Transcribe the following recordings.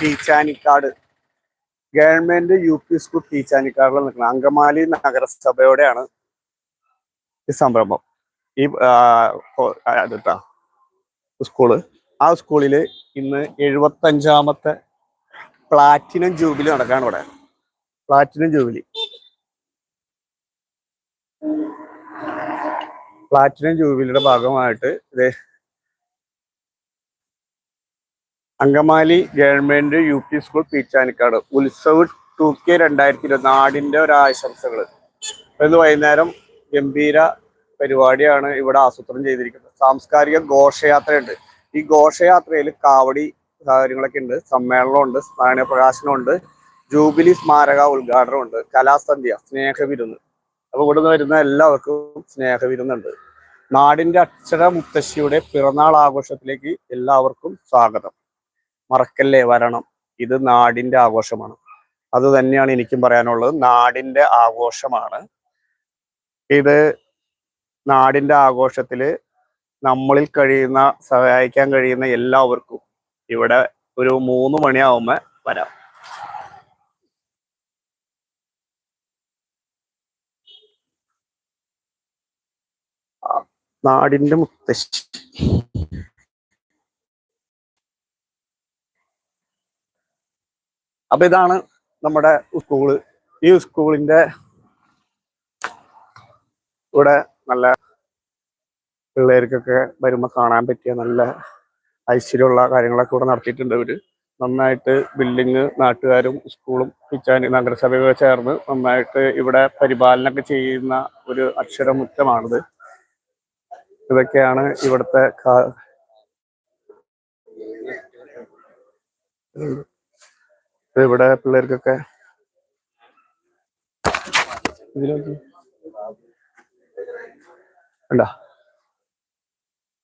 Peechanikkad. Government U P school പീച്ചാനിക്കാടിൽ നിൽക്കുന്നത്. അങ്കമാലി നഗരസഭയോടെയാണ് ഈ സംരംഭം. ഈ സ്കൂൾ. ആ സ്കൂളിൽ ഇന്ന് എഴുപത്തഞ്ചാമത്തെ പ്ലാറ്റിനം ജൂബിലി നടക്കാണ് ഇവിടെ. Platinum jubilee. പ്ലാറ്റിനം ജൂബിലിയുടെ ഭാഗമായിട്ട് ഇത് Angamaly government U P school Peechanikkad Utsav two K രണ്ടായിരത്തി ഇരുപത്തി ഒരു ആശംസകൾ ഇന്ന് വൈകുന്നേരം ഗംഭീര പരിപാടിയാണ് ഇവിടെ ആസൂത്രണം ചെയ്തിരിക്കുന്നത്. സാംസ്കാരിക ഘോഷയാത്രയുണ്ട്. ഈ ഘോഷയാത്രയിൽ കാവടി കാര്യങ്ങളൊക്കെ ഉണ്ട് സമ്മേളനമുണ്ട് നാണയ പ്രകാശനമുണ്ട് ജൂബിലി സ്മാരക ഉദ്ഘാടനമുണ്ട് കലാസന്ധ്യ സ്നേഹവിരുന്ന്. അപ്പൊ ഇവിടുന്ന് വരുന്ന എല്ലാവർക്കും സ്നേഹവിരുന്നുണ്ട്. നാടിന്റെ അക്ഷര മുത്തശ്ശിയുടെ പിറന്നാൾ ആഘോഷത്തിലേക്ക് എല്ലാവർക്കും സ്വാഗതം. മറക്കല്ലേ വരണം. ഇത് നാടിന്റെ ആഘോഷമാണ്. അത് തന്നെയാണ് എനിക്കും പറയാനുള്ളത്. നാടിന്റെ ആഘോഷമാണ്. ഇത് നാടിന്റെ ആഘോഷത്തിൽ നമ്മളിൽ കഴിയുന്ന സഹായിക്കാൻ കഴിയുന്ന എല്ലാവർക്കും ഇവിടെ ഒരു മൂന്ന് മണിയാവുമ്പോ വരാം. നാടിന്റെ മുത്തശ്ശി. അപ്പൊ ഇതാണ് നമ്മുടെ സ്കൂൾ ഈ സ്കൂളിന്റെ ഇവിടെ നല്ല പിള്ളേർക്കൊക്കെ വരുമ്പോ കാണാൻ പറ്റിയ നല്ല ഐശ്വര്യമുള്ള കാര്യങ്ങളൊക്കെ ഇവിടെ നടത്തിയിട്ടുണ്ട് ഇവർ. നന്നായിട്ട് ബിൽഡിങ് നാട്ടുകാരും സ്കൂളും പിച്ചാനി നഗരസഭയൊക്കെ ചേർന്ന് നന്നായിട്ട് ഇവിടെ പരിപാലനമൊക്കെ ചെയ്യുന്ന ഒരു അക്ഷരമുറ്റമാണിത്. ഇതൊക്കെയാണ് ഇവിടുത്തെ ഇവിടെ പിള്ളേർക്കൊക്കെ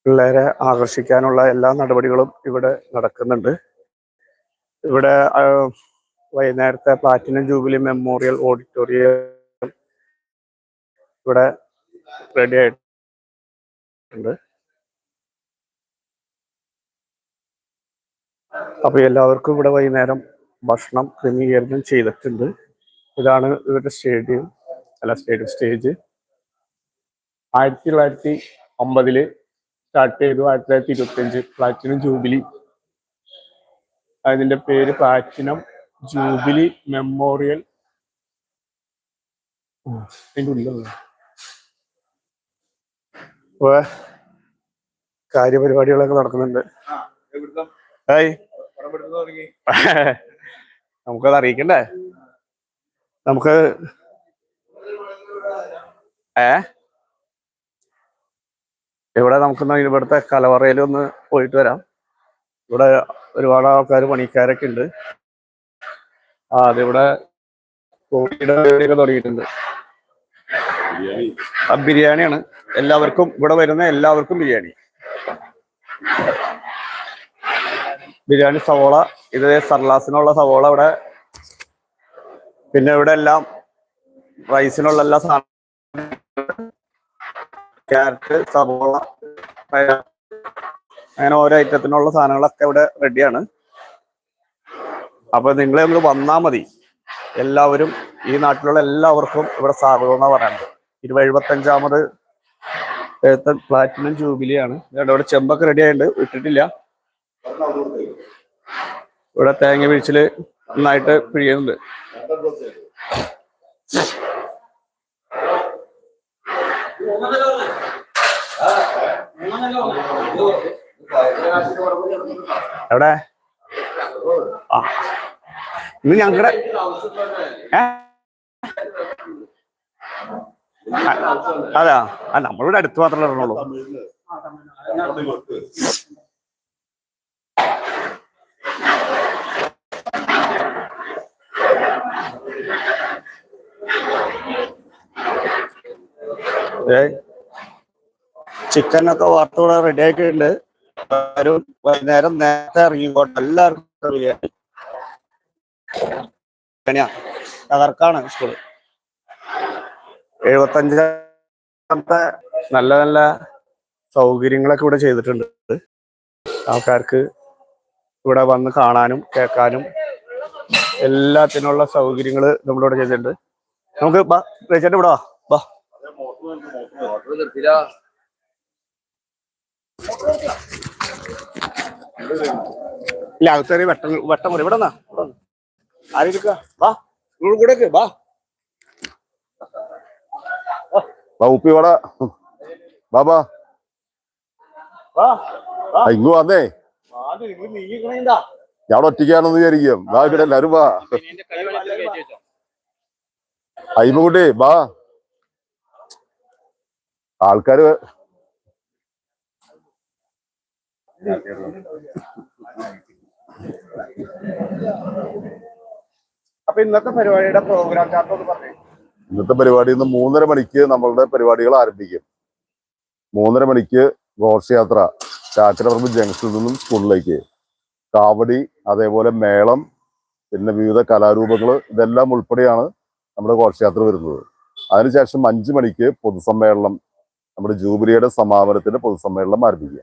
പിള്ളേരെ ആകർഷിക്കാനുള്ള എല്ലാ നടപടികളും ഇവിടെ നടക്കുന്നുണ്ട്. ഇവിടെ വൈകുന്നേരത്തെ പ്ലാറ്റിനം ജൂബിലി മെമ്മോറിയൽ ഓഡിറ്റോറിയം ഇവിടെ റെഡി ആയിട്ടുണ്ട്. അപ്പൊ എല്ലാവർക്കും ഇവിടെ വൈകുന്നേരം ഭക്ഷണം ക്രമീകരണം ചെയ്തിട്ടുണ്ട്. ഇതാണ് ഇവരുടെ സ്റ്റേഡിയം അല്ല സ്റ്റേഡിയം സ്റ്റേജ്. ആയിരത്തി തൊള്ളായിരത്തി അമ്പതിൽ സ്റ്റാർട്ട് ചെയ്തു. ആയിരത്തി തൊള്ളായിരത്തി ഇരുപത്തി അഞ്ച് പ്ലാറ്റിനം ജൂബിലി. അതിന്റെ പേര് പ്ലാറ്റിനം ജൂബിലി മെമ്മോറിയൽ. കാര്യപരിപാടികളൊക്കെ നടക്കുന്നുണ്ട്. ഹായ്. നമുക്കത് അറിയിക്കണ്ടേ? നമുക്ക് ഏ? ഇവിടെ നമുക്കൊന്ന് ഇവിടുത്തെ കലവറയിൽ ഒന്ന് പോയിട്ട് വരാം. ഇവിടെ ഒരുപാട് ആൾക്കാർ പണിക്കാരൊക്കെ ഉണ്ട്. ആ അതിവിടെ കോഴിയുടെ പരിപാടിയൊക്കെ തുടങ്ങിയിട്ടുണ്ട്. ബിരിയാണിയാണ്. എല്ലാവർക്കും ഇവിടെ വരുന്ന എല്ലാവർക്കും ബിരിയാണി. ബിരിയാണി സവോള ഇത് സർലാസിനുള്ള സവോള ഇവിടെ. പിന്നെ ഇവിടെ എല്ലാം റൈസിനുള്ള എല്ലാ സാധനം ക്യാരറ്റ് സവോള അങ്ങനെ ഓരോ ഐറ്റത്തിനുള്ള സാധനങ്ങളൊക്കെ ഇവിടെ റെഡിയാണ്. അപ്പൊ നിങ്ങൾ നമ്മൾ വന്നാൽ മതി. എല്ലാവരും ഈ നാട്ടിലുള്ള എല്ലാവർക്കും ഇവിടെ സ്വാഗതം എന്നാ പറയുന്നത് ഇരുപത് എഴുപത്തഞ്ചാമത് പ്ലാറ്റിനം ജൂബിലിയാണ്. ഇവിടെ ചെമ്പൊക്കെ റെഡി ആയിട്ടുണ്ട്. ഇട്ടിട്ടില്ല. ഇവിടെ തേങ്ങ പിഴിച്ചിൽ നന്നായിട്ട് പിഴിയുന്നുണ്ട്. എവിടെ? ആ. ഇന്ന് ഞങ്ങളുടെ ഏ? അതാ. നമ്മളിവിടെ അടുത്ത് മാത്രമേ ഇറങ്ങുള്ളൂ. ചിക്കനൊക്കെ വാർത്തോടെ റെഡി ആക്കിയിട്ടുണ്ട് എല്ലാവരും വൈകുന്നേരം നേരത്തെ ഇറങ്ങിക്കോട്ടെ എല്ലാവർക്കും തകർക്കാണ് സ്കൂൾ എഴുപത്തഞ്ചാമത്തെ നല്ല നല്ല സൗകര്യങ്ങളൊക്കെ ഇവിടെ ചെയ്തിട്ടുണ്ട്. ആൾക്കാർക്ക് ഇവിടെ വന്ന് കാണാനും കേൾക്കാനും എല്ലാത്തിനുള്ള സൗകര്യങ്ങൾ നമ്മളിവിടെ ചെയ്തിട്ടുണ്ട്. നമുക്ക് ബാ ചേട്ടൻ ഇവിടെ വാ. ബാ. ഇല്ല അകത്തേറി വെട്ടം വെട്ടം മതി ഇവിടെ ആരിക്ക വാ കൂടെ വാ വാ ഉപ്പി വാടാ. ബാബാ വാ ഇങ്ങു വന്നേ. നീ ഞാൻ ഒറ്റയ്ക്കാണെന്ന് വിചാരിക്കും. വാ ഇവിടെ എല്ലാരും വാ. അയ്മകുട്ടി വാ ആൾക്കാര് അപ്പൊ ഇന്നത്തെ പരിപാടിയുടെ പ്രോഗ്രാം പറഞ്ഞു. ഇന്നത്തെ പരിപാടി ഇന്ന് മൂന്നര മണിക്ക് നമ്മളുടെ പരിപാടികൾ ആരംഭിക്കും. മൂന്നര മണിക്ക് ഘോഷയാത്ര ചാക്കരപ്പറമ്പ് ജംഗ്ഷനിൽ നിന്നും സ്കൂളിലേക്ക് കാവടി അതേപോലെ മേളം പിന്നെ വിവിധ കലാരൂപങ്ങൾ ഇതെല്ലാം ഉൾപ്പെടെയാണ് നമ്മുടെ ഘോഷയാത്ര വരുന്നത്. അതിനുശേഷം അഞ്ചു മണിക്ക് പൊതുസമ്മേളനം നമ്മുടെ ജൂബിലിയുടെ സമാപനത്തിന്റെ പൊതുസമ്മേളനം ആരംഭിക്കുക.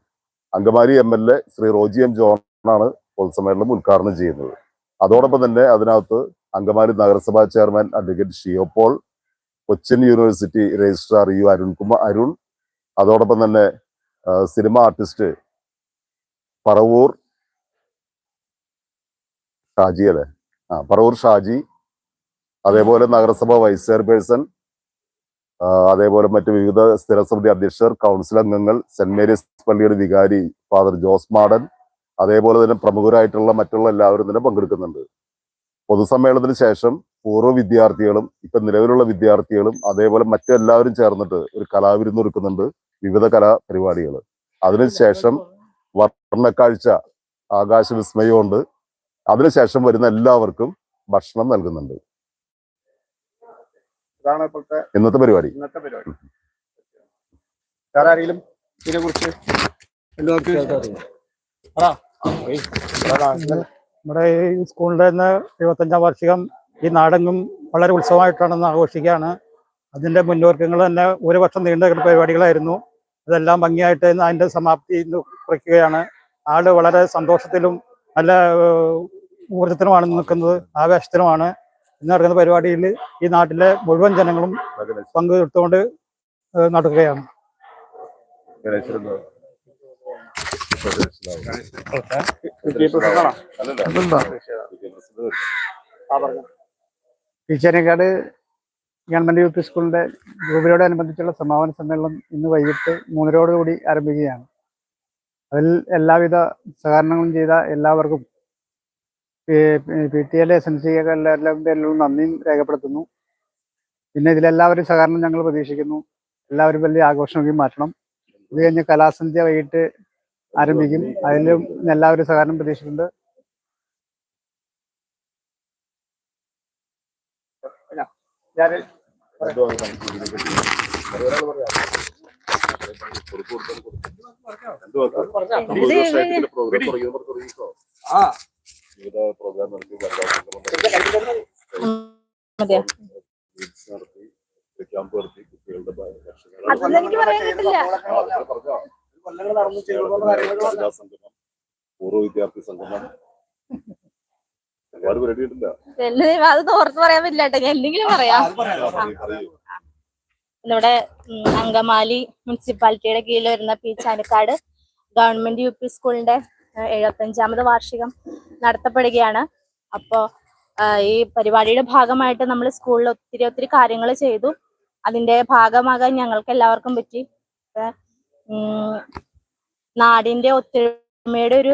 Angamaly M L A Shri Roji M ജോണാണ് പൊതുസമ്മേളനം ഉദ്ഘാടനം ചെയ്യുന്നത്. അതോടൊപ്പം തന്നെ അതിനകത്ത് അങ്കമാലി നഗരസഭാ chairman advocate Shiyo Paul Cochin university registrar U Arunkumar Arun അതോടൊപ്പം തന്നെ സിനിമ ആർട്ടിസ്റ്റ് പറവൂർ ഷാജി അല്ലേ? ആ പറവൂർ ഷാജി അതേപോലെ നഗരസഭ വൈസ് ചെയർപേഴ്സൺ അതേപോലെ മറ്റ് വിവിധ സ്ഥിരസമിതി അധ്യക്ഷർ കൗൺസിൽ അംഗങ്ങൾ സെന്റ് മേരീസ് പള്ളിയുടെ വികാരി ഫാദർ ജോസ് മാഡൻ അതേപോലെ തന്നെ പ്രമുഖരായിട്ടുള്ള മറ്റുള്ള എല്ലാവരും തന്നെ പങ്കെടുക്കുന്നുണ്ട്. പൊതുസമ്മേളനത്തിന് ശേഷം പൂർവ വിദ്യാർത്ഥികളും ഇപ്പൊ നിലവിലുള്ള വിദ്യാർത്ഥികളും അതേപോലെ മറ്റെല്ലാവരും ചേർന്നിട്ട് ഒരു കലാവിരുന്ന് ഒരുക്കുന്നുണ്ട് വിവിധ കലാപരിപാടികൾ അതിനുശേഷം വർണക്കാഴ്ച ആകാശ വിസ്മയമുണ്ട് അതിനുശേഷം വരുന്ന എല്ലാവർക്കും ഭക്ഷണം നൽകുന്നുണ്ട്. ഇതാണ് ഇപ്പോഴത്തെ ഇന്നത്തെ പരിപാടി. ഇന്നത്തെ പരിപാടി. വേറെ ആരെങ്കിലും ഇതിനെ കുറിച്ച് നമ്മുടെ ഈ സ്കൂളിന്റെ ഇന്ന് എഴുപത്തഞ്ചാം വാർഷികം ഈ നാടെങ്ങും വളരെ ഉത്സവമായിട്ടാണെന്ന് ആഘോഷിക്കുകയാണ്. അതിന്റെ മുന്നൊരുക്കങ്ങൾ തന്നെ ഒരു വർഷം നീണ്ട പരിപാടികളായിരുന്നു. അതെല്ലാം ഭംഗിയായിട്ട് അതിന്റെ അതിന്റെ സമാപ്തി ഇന്ന് കുറിക്കുകയാണ്. ആൾ വളരെ സന്തോഷത്തിലും നല്ല ഏഹ്, ഊർജത്തിലുമാണ് നിൽക്കുന്നത് ആവേശത്തിനുമാണ് ഇന്ന് നടക്കുന്ന പരിപാടിയിൽ ഈ നാട്ടിലെ മുഴുവൻ ജനങ്ങളും പങ്കെടുത്തുകൊണ്ട് നടക്കുകയാണ്. ടീച്ചറിനെക്കാട് ഗവൺമെന്റ് യു പി സ്കൂളിന്റെ ജൂബിലിയോടനുബന്ധിച്ചുള്ള സമാപന സമ്മേളനം ഇന്ന് വൈകിട്ട് മൂന്നരയോടുകൂടി ആരംഭിക്കുകയാണ്. അതിൽ എല്ലാവിധ സഹകരണങ്ങളും ചെയ്ത എല്ലാവർക്കും P T L S N C എല്ലാവരുടെയും പേരിലും നന്ദിയും രേഖപ്പെടുത്തുന്നു. പിന്നെ ഇതിലെല്ലാവരും സഹകരണം ഞങ്ങൾ പ്രതീക്ഷിക്കുന്നു. എല്ലാവരും വലിയ ആഘോഷമാക്കി മാറ്റണം. ഇത് കഴിഞ്ഞ് കലാസന്ധ്യ വൈകിട്ട് ആരംഭിക്കും. അതിലും എല്ലാവരും സഹകരണം പ്രതീക്ഷിക്കുന്നുണ്ട്. ഞാൻ ആ. അതെയോ? പ്രോഗ്രാം എനിക്ക് നടത്തി ക്യാമ്പ് നടത്തി കാര്യങ്ങൾ പൂർവ വിദ്യാർത്ഥി സംഗമം. ഒരുപാട് പരിപാടി ഉണ്ടല്ല എല്ലാം അത് ഓർത്ത് പറയാൻ പറ്റില്ല കേട്ടോ. ഞാൻ എന്തെങ്കിലും പറയാം. നമ്മുടെ അങ്കമാലി മുനിസിപ്പാലിറ്റിയുടെ കീഴിൽ വരുന്ന P Chanakkad government U P സ്കൂളിന്റെ എഴുപത്തഞ്ചാമത് വാർഷികം നടത്തപ്പെടുകയാണ്. അപ്പോ ഈ പരിപാടിയുടെ ഭാഗമായിട്ട് നമ്മൾ സ്കൂളിൽ ഒത്തിരി ഒത്തിരി കാര്യങ്ങൾ ചെയ്തു. അതിന്റെ ഭാഗമാകാൻ ഞങ്ങൾക്ക് എല്ലാവർക്കും പറ്റി നാടിന്റെ ഒത്തൊരുമയുടെ ഒരു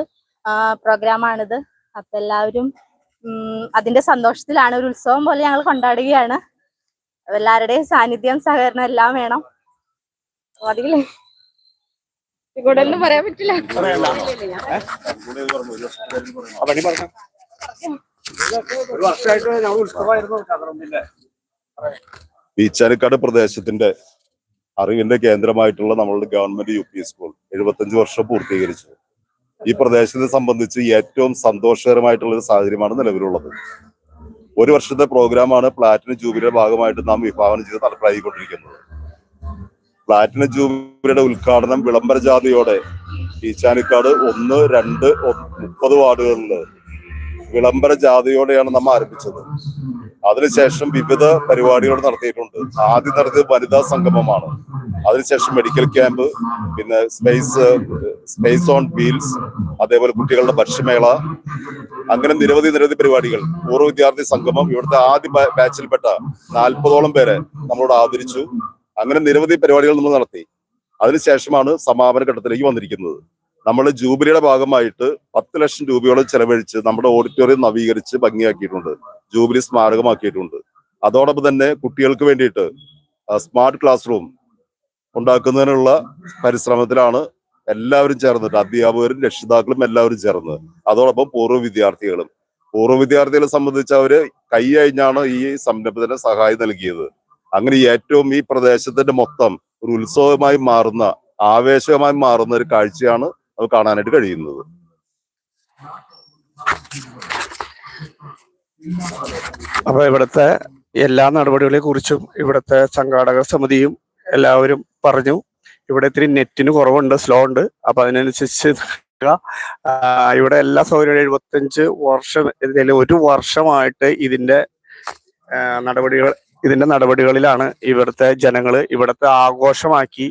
പ്രോഗ്രാമാണിത്. അപ്പൊ എല്ലാവരും അതിന്റെ സന്തോഷത്തിലാണ് ഒരു ഉത്സവം പോലെ ഞങ്ങൾ കൊണ്ടാടുകയാണ്. എല്ലാവരുടെയും സാന്നിധ്യം സഹകരണം എല്ലാം വേണം. അതില്ലേ കൂടുതലൊന്നും പറയാൻ പറ്റില്ല. ഒരു വർഷമായിട്ട് ഞങ്ങൾ ഉത്സവമായിരുന്നു ചതുരമ്പിന്റെ ബീച്ചാനിക്കാട് പ്രദേശത്തിന്റെ അറിവിന്റെ കേന്ദ്രമായിട്ടുള്ള നമ്മളുടെ ഗവൺമെന്റ് യു പി സ്കൂൾ എഴുപത്തഞ്ച് വർഷം പൂർത്തീകരിച്ചു. ഈ പ്രദേശത്തെ സംബന്ധിച്ച് ഏറ്റവും സന്തോഷകരമായിട്ടുള്ള ഒരു സാഹചര്യമാണ് നിലവിലുള്ളത്. ഒരു വർഷത്തെ പ്രോഗ്രാമാണ് പ്ലാറ്റിനം ജൂബിലിയുടെ ഭാഗമായിട്ട് നാം വിഭാവനം ചെയ്ത് നടപ്പിലാക്കിക്കൊണ്ടിരിക്കുന്നത്. പ്ലാറ്റിനം ജൂബിലിയുടെ ഉദ്ഘാടനം വിളംബര ജാഥയോടെ ഈച്ചാനിക്കാട് ഒന്ന് രണ്ട് മുപ്പത് വാർഡുകളിൽ വിളംബര ജാഥയോടെയാണ് നമ്മൾ ആരംഭിച്ചത്. അതിനുശേഷം വിവിധ പരിപാടികൾ നടത്തിയിട്ടുണ്ട്. ആദ്യം നടത്തിയത് വനിതാ സംഗമമാണ്. അതിനുശേഷം മെഡിക്കൽ ക്യാമ്പ് പിന്നെ സ്പേസ് സ്പേസ് ഓൺ വീൽസ് അതേപോലെ കുട്ടികളുടെ ഭക്ഷ്യമേള അങ്ങനെ നിരവധി നിരവധി പരിപാടികൾ. പൂർവ വിദ്യാർത്ഥി സംഗമം ഇവിടുത്തെ ആദ്യ ബാച്ചിൽപ്പെട്ട നാൽപ്പതോളം പേരെ നമ്മളോട് ആദരിച്ചു. അങ്ങനെ നിരവധി പരിപാടികൾ നമ്മൾ നടത്തി. അതിനുശേഷമാണ് സമാപന ഘട്ടത്തിലേക്ക് വന്നിരിക്കുന്നത്. നമ്മൾ ജൂബിലിയുടെ ഭാഗമായിട്ട് പത്ത് ലക്ഷം രൂപയോളം ചെലവഴിച്ച് നമ്മുടെ ഓഡിറ്റോറിയം നവീകരിച്ച് ഭംഗിയാക്കിയിട്ടുണ്ട്. ജൂബിലി സ്മാരകമാക്കിയിട്ടുണ്ട്. അതോടൊപ്പം തന്നെ കുട്ടികൾക്ക് വേണ്ടിയിട്ട് സ്മാർട്ട് ക്ലാസ് റൂം ഉണ്ടാക്കുന്നതിനുള്ള പരിശ്രമത്തിലാണ് എല്ലാവരും ചേർന്നിട്ട് അധ്യാപകരും രക്ഷിതാക്കളും എല്ലാവരും ചേർന്ന്. അതോടൊപ്പം പൂർവ വിദ്യാർത്ഥികളും. പൂർവ വിദ്യാർത്ഥികളെ സംബന്ധിച്ച് അവർ കൈ കഴിഞ്ഞാണ് ഈ സംരംഭത്തിന് സഹായം നൽകിയത്. അങ്ങനെ ഏറ്റവും ഈ പ്രദേശത്തിന്റെ മൊത്തം ഒരു ഉത്സവമായി മാറുന്ന ആവേശമായി മാറുന്ന ഒരു കാഴ്ചയാണ് അത് കാണാനായിട്ട് കഴിയുന്നത്. അപ്പൊ ഇവിടുത്തെ എല്ലാ നടപടികളെ കുറിച്ചും ഇവിടുത്തെ സംഘാടക സമിതിയും എല്ലാവരും പറഞ്ഞു. ഇവിടെ ഇത്തിരി നെറ്റിന് കുറവുണ്ട് സ്ലോ ഉണ്ട്. അപ്പൊ അതിനനുസരിച്ച് ഇവിടെ എല്ലാ സൗകര്യവും എഴുപത്തഞ്ച് വർഷം ഒരു വർഷമായിട്ട് ഇതിന്റെ നടപടികൾ ഇതിന്റെ നടപടികളിലാണ് ഇവിടുത്തെ ജനങ്ങൾ ഇവിടുത്തെ ആഘോഷമാക്കി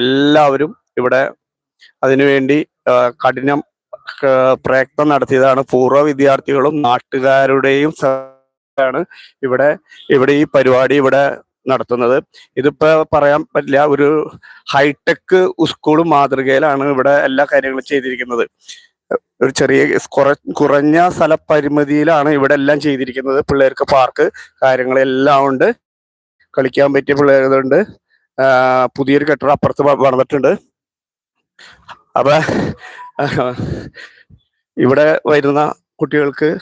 എല്ലാവരും ഇവിടെ അതിനുവേണ്ടി കഠിനം പ്രയത്നം നടത്തിയതാണ്. പൂർവ വിദ്യാർത്ഥികളും നാട്ടുകാരുടെയും ആണ് ഇവിടെ ഇവിടെ ഈ പരിപാടി ഇവിടെ നടത്തുന്നത്. ഇതിപ്പോ പറയാൻ പറ്റില്ല ഒരു ഹൈടെക് സ്കൂൾ മാതൃകയിലാണ് ഇവിടെ എല്ലാ കാര്യങ്ങളും ചെയ്തിരിക്കുന്നത്. ഒരു ചെറിയ കുറ കുറഞ്ഞ സ്ഥലപരിമിതിയിലാണ് ഇവിടെ എല്ലാം ചെയ്തിരിക്കുന്നത്. പിള്ളേർക്ക് പാർക്ക് കാര്യങ്ങളെല്ലാം ഉണ്ട്. കളിക്കാൻ പറ്റിയ പിള്ളേരുണ്ട്. പുതിയൊരു കെട്ടിടം അപ്പുറത്ത് വന്നിട്ടുണ്ട്. അപ്പൊ ഇവിടെ വരുന്ന കുട്ടികൾക്ക്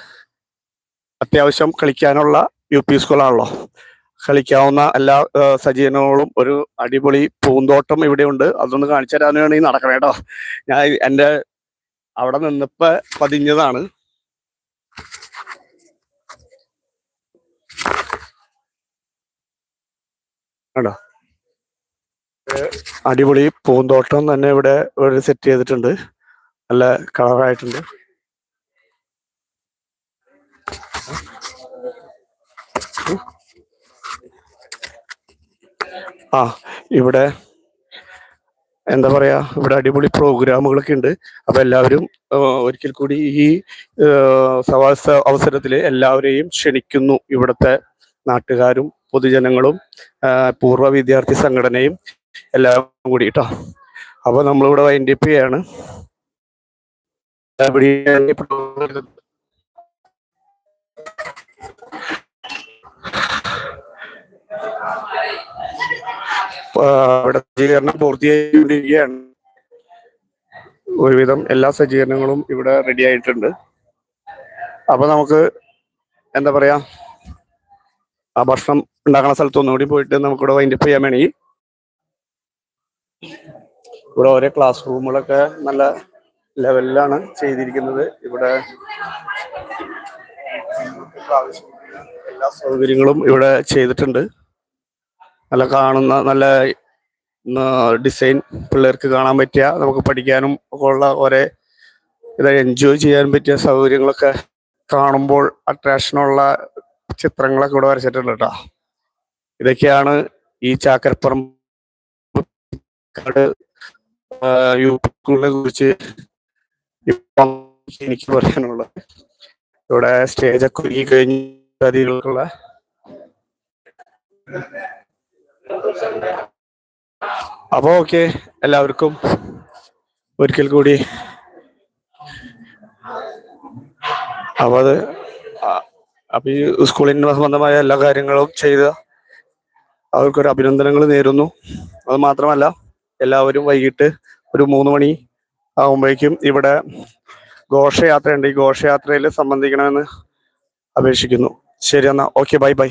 അത്യാവശ്യം കളിക്കാനുള്ള യു പി സ്കൂളാണല്ലോ. കളിക്കാവുന്ന എല്ലാ സജീവനങ്ങളും ഒരു അടിപൊളി പൂന്തോട്ടം ഇവിടെ ഉണ്ട് അതൊന്ന് കാണിച്ചു തരാനാണ് ഈ നടക്കണം കേട്ടോ ഞാൻ എന്റെ അവിടെ നിന്നപ്പോ പതിഞ്ഞതാണ്. കണ്ടോ? അടിപൊളി പൂന്തോട്ടം തന്നെ ഇവിടെ ഒരു സെറ്റ് ചെയ്തിട്ടുണ്ട്. നല്ല കളറായിട്ടുണ്ട്. ആ ഇവിടെ എന്താ പറയാ ഇവിടെ അടിപൊളി പ്രോഗ്രാമുകളൊക്കെ ഉണ്ട്. അപ്പൊ എല്ലാവരും ഒരിക്കൽ കൂടി ഈ സവാസ അവസരത്തിൽ എല്ലാവരെയും ക്ഷണിക്കുന്നു. ഇവിടുത്തെ നാട്ടുകാരും പൊതുജനങ്ങളും പൂർവ വിദ്യാർത്ഥി സംഘടനയും എല്ലാവരും കൂടി കേട്ടോ അപ്പൊ നമ്മളിവിടെ വൈൻഡപ്പ് ചെയ്യാണ്. ആ, ഇവിടെ സജ്ജീകരണം പൂർത്തിയായിക്കൊണ്ടിരിക്കുകയാണ്. ഒരുവിധം എല്ലാ സജ്ജീകരണങ്ങളും ഇവിടെ റെഡി ആയിട്ടുണ്ട്. അപ്പൊ നമുക്ക് എന്താ പറയാ ആ ഭക്ഷണം ഉണ്ടാക്കുന്ന സ്ഥലത്ത് ഒന്നുകൂടി പോയിട്ട് നമുക്കിവിടെ വൈൻഡപ്പ് ചെയ്യാൻ വേണമെങ്കിൽ ഇവിടെ ഓരോ ക്ലാസ് റൂമുകളൊക്കെ നല്ല ലെവലിലാണ് ചെയ്തിരിക്കുന്നത്. ഇവിടെ എല്ലാ സൗകര്യങ്ങളും ഇവിടെ ചെയ്തിട്ടുണ്ട്. നല്ല കാണുന്ന നല്ല ഡിസൈൻ പിള്ളേർക്ക് കാണാൻ പറ്റിയ നമുക്ക് പഠിക്കാനും ഉള്ള ഒരേ ഇത് എൻജോയ് ചെയ്യാൻ പറ്റിയ സൗകര്യങ്ങളൊക്കെ കാണുമ്പോൾ അട്രാക്ഷനുള്ള ചിത്രങ്ങളൊക്കെ ഇവിടെ വരച്ചിട്ടുണ്ട് കേട്ടോ ഇതൊക്കെയാണ് ഈ ചാക്കരപ്പുറം യു കുറിച്ച് ഇപ്പം എനിക്ക് പറയാനുള്ളത്. ഇവിടെ സ്റ്റേജൊക്കെ ഒരുങ്ങി കഴിഞ്ഞ അതിലുള്ള അപ്പൊ ഓക്കെ എല്ലാവർക്കും ഒരിക്കൽ കൂടി. അപ്പൊ അത് അപ്പൊ ഈ സ്കൂളിന് സംബന്ധമായ എല്ലാ കാര്യങ്ങളും ചെയ്ത അവർക്കൊരു അഭിനന്ദനങ്ങൾ നേരുന്നു. അത് മാത്രമല്ല എല്ലാവരും വൈകിട്ട് ഒരു മൂന്ന് മണി ആകുമ്പോഴേക്കും ഇവിടെ ഘോഷയാത്രയുണ്ട്. ഈ ഘോഷയാത്രയിൽ സംബന്ധിക്കണമെന്ന് അപേക്ഷിക്കുന്നു. ശരി എന്നാ ഓക്കെ ബൈ ബൈ.